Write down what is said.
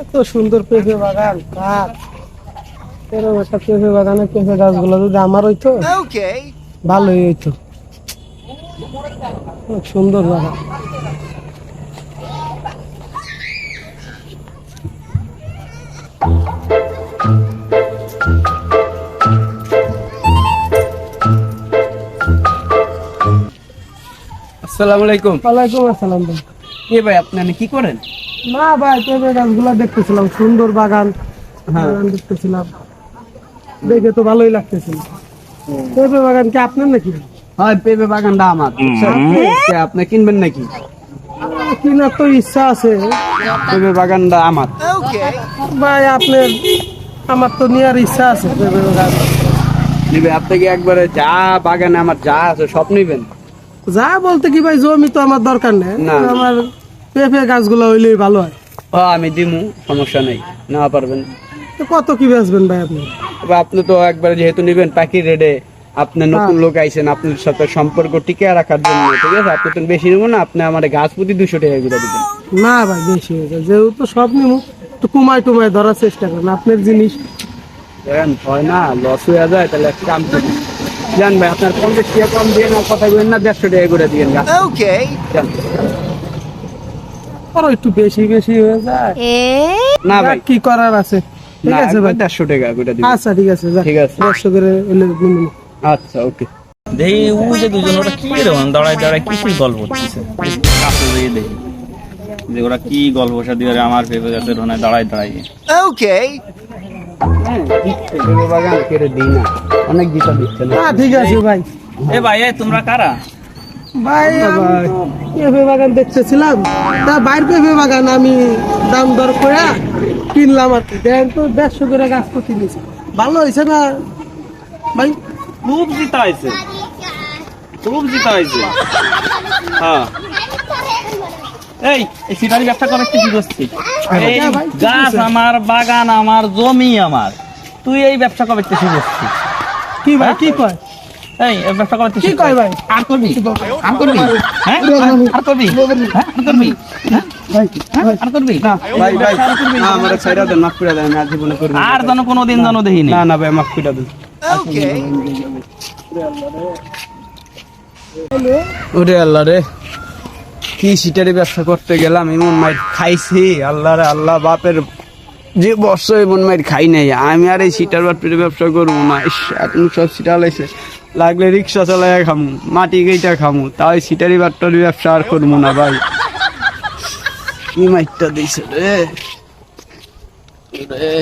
এত সুন্দর পেঁপে বাগান কাঠ এরকম একটা পেঁপে বাগানে পেঁপে গাছগুলো যদি আমার হইতো ভালোই হইতো। খুব সুন্দর বাগান। আসসালামু আলাইকুম। ওয়ালাইকুম আসসালাম। ভাই এ ভাই আপনি কি করেন? না ভাই পেঁপে গাছগুলো দেখতেছিলাম সুন্দর বাগান বাগান দেখতেছিলাম। দেখে তো ভালোই লাগতেছিল। পেঁপে বাগান কি আপনার নাকি? হয় পেঁপে বাগানটা আমার। আপনি কিনবেন নাকি? কিনার তো ইচ্ছা আছে। পেঁপে বাগানটা আমার। ভাই আপনার আমার তো নেওয়ার ইচ্ছা আছে পেঁপে বাগান। নিবে আপনি কি একবারে যা বাগানে আমার যা আছে সব নিবেন? যা বলতে কি ভাই জমি তো আমার দরকার নেই। না। আমার পেঁপে গাছগুলো হইলেই ভালো হয়। ও আমি দিমু সমস্যা নেই নেওয়া পারবেন। তো কত কি বেচবেন ভাই আপনি? আপনি তো একবারে যেহেতু নিবেন পাখি রেডে আপনি নতুন লোক আইছেন আপনার সাথে সম্পর্ক টিকে রাখার জন্য ঠিক আছে? আপনি তো বেশি নেব না আপনি আমার গাছ প্রতি দুশো টাকা করে দিবেন। না ভাই বেশি হয়ে যায়। যেহেতু সব নিব একটু কুমায় টুমায় ধরার চেষ্টা করেন। আপনার জিনিস? দেখেন হয় না লস হয়ে যায় তাহলে এক কাম করি। জান ভাই আপনার পঞ্চাশ টাকা কম দিয়ে না কথা বলেন না দেড়শো টাকা করে দিবেন গাছ Okay. যান। আরও একটু বেশি বেশি হয়ে যায়। না ভাই। কি করার আছে? ঠিক আছে ভাই। একবার দেড়শো টাকা করে দিবেন আচ্ছা ঠিক আছে। ঠিক আছে। দেড়শো করে হইলে নিয়ে নিন। আচ্ছা ওকে। দেখি ও যে দুজন ওরা কি এরকম? দাঁড়ায় দাঁড়ায় কিসের গল্প করতেছে? কাছে যেয়ে দেখি যে ওরা কি গল্প সাথে করে আমার পেঁপে গাছের ওখানে দাঁড়ায় দাঁড়ায়. হ্যাঁ, বাগান কেটে দিই না। অনেক দিতে দিচ্ছে না। ঠিক আছে ভাই। এ ভাই তোমরা কারা? ভাই পেঁপে বাগান দেখতেছিলাম। তা বাইর পেঁপে বাগান আমি দাম দর করে কিনলাম আর কি। দেন তো দেড়শো করে গাছ প্রতি নিয়েছি ভালো হয়েছে না? ভাই? খুব জিতা হয়েছে খুব জিতা হয়েছে হ্যাঁ। এই এই সিটারি ব্যবসা করে কি করছিস? এই হ্যাঁ ভাই, গাছ আমার বাগান আমার জমি আমার। তুই এই ব্যবসা করতে কি করছিস? কি ভাই কি কয়? এই ব্যবসা কি কয় ভাই? আর করবি? আর করবি? হ্যাঁ? আর করবি? আর করবি? ভাই ভাই। আর করবি? ভাই ভাই আমার ছাইরা দেন মাফ করে দেন আর জীবনে করব আর যেন কোনোদিন দেখিনি। না না ভাই মাফ করে দেন. ওরে আল্লাহ রে। কি সিটারি ব্যবসা করতে গেলাম এমন মাইর খাইছি। আল্লাহ রে আল্লাহ বাপের যে বর্ষ এমন মাইর খাই নাই। আমি আর এই সিটার বাপের ব্যবসা করব না। এখন সব সিটা লাইছে। লাগলে রিক্সা চালাইয়া খামু, মাটি গেইটা খামু তাই সিটারি বাট্টারি ব্যবসা আর করব না ভাই। কি মাইটটা দিছে রে? রে।